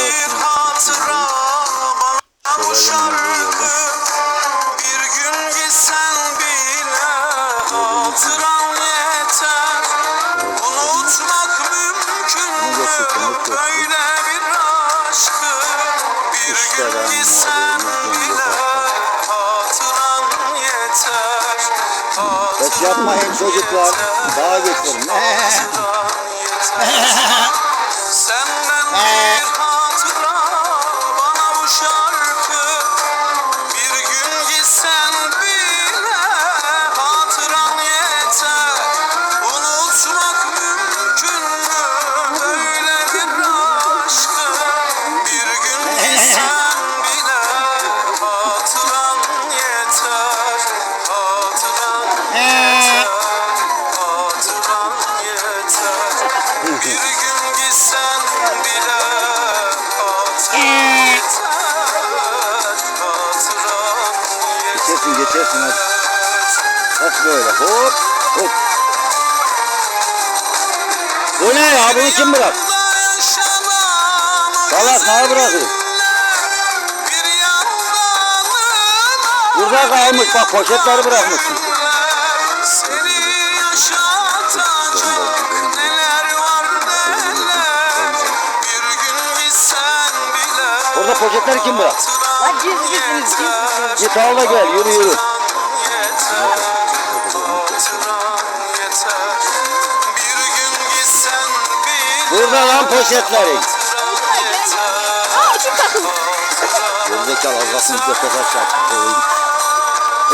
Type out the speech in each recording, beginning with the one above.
Bir hatıra bana bu şarkı. Bir gün gitsen bile hatıran yeter. Unutmak mümkün mü? Böyle bir aşkı. Bir gün gitsen bile hatıran yeter. Ses yapmayın çocuklar. Daha getirin. Senden Geçersin geçersin hadi. Hop böyle hop hop. Bu ne ya bunu kim bırak? Salak ne bırakıyor? Burada kalmış bak poşetleri bırakmışsın. Orada poşetleri kim bırak? Lan da gel yürü yürü. Burada lan poşetleri. Aa şu takım. Gerizekalı Allah'ın göte yaptı.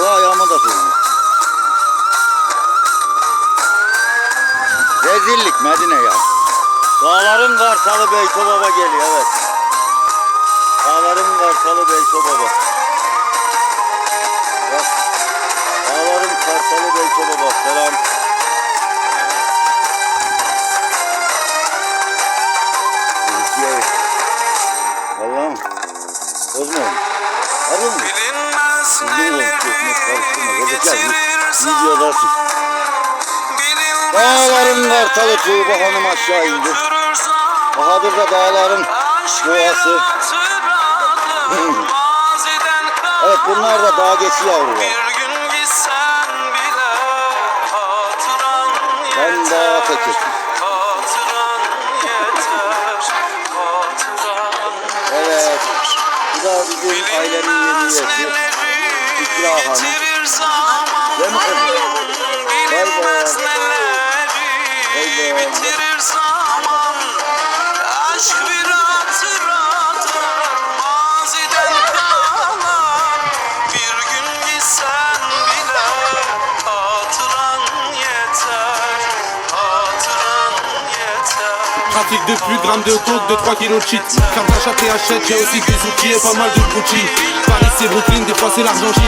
O ayağıma da sürüyor. Rezillik Medine ya. Dağların kartalı Beyto Baba geliyor evet. Kartalı Beyto Baba. Bak. Dağların kartalı Beyto Baba. Selam. Allah'ım. Bozma onu. Arıyor mu? Neleri çekmek, karıştırma. Getirir videodasın. Bilinmez Dağların kartalı Tuğba Hanım aşağı indi. götürür zaman. Bahadır da dağların Aşk Evet bunlar da dağ geçi yavrular. Bir gün gitsen bile hatıran Ben dağa tekesim. Hatıran yeter. Hatıran Evet. Bu da bizim ailenin yeni üyesi. İkra Hanım. Değil mi kızım? De plus, grammes de coke, de 3 kilos de shit. Carte d'achat et achète, j'ai aussi des outils et pas mal de Gucci. Paris c'est Brooklyn, des fois c'est l'Argentine.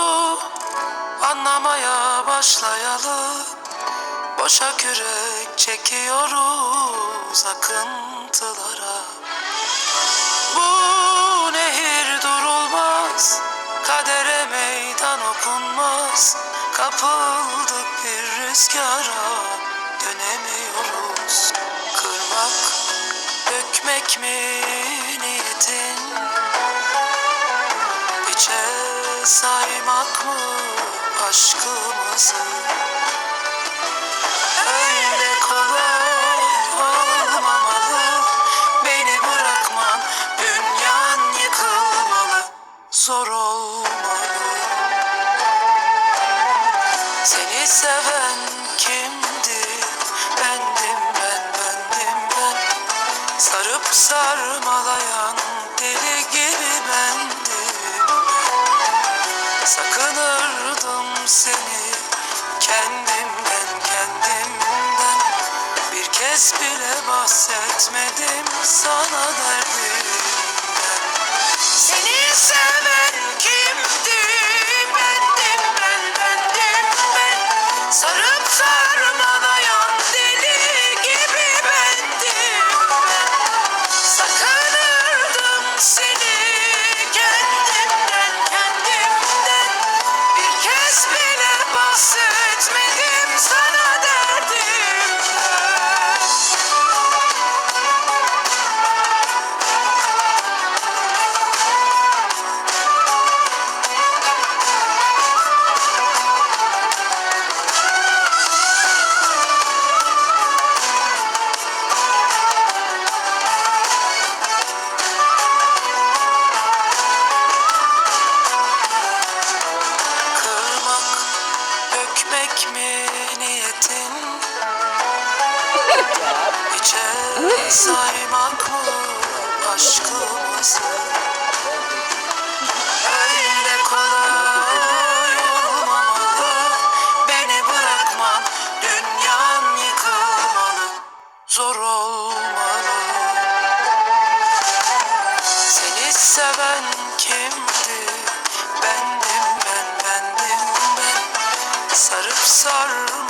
Oldu anlamaya başlayalı Boşa kürek çekiyoruz akıntılara. Bu nehir durulmaz Kadere meydan okunmaz. Kapıldık bir rüzgara Dönemiyoruz. Kırmak, dökmek mi niyetin? Hiçe saymak mı aşkımızı? Öyle kolay olmamalı. Beni bırakman Dünyan yıkılmalı. Zor olmalı. Seni seven kimdi Bendim ben bendim ben. Sarıp sarmalayan seni kendimden kendimden. Bir kez bile bahsetmedim sana derdimden Seni seven kimdi seven kimdi? Bendim ben, bendim ben Sarıp sarmalayan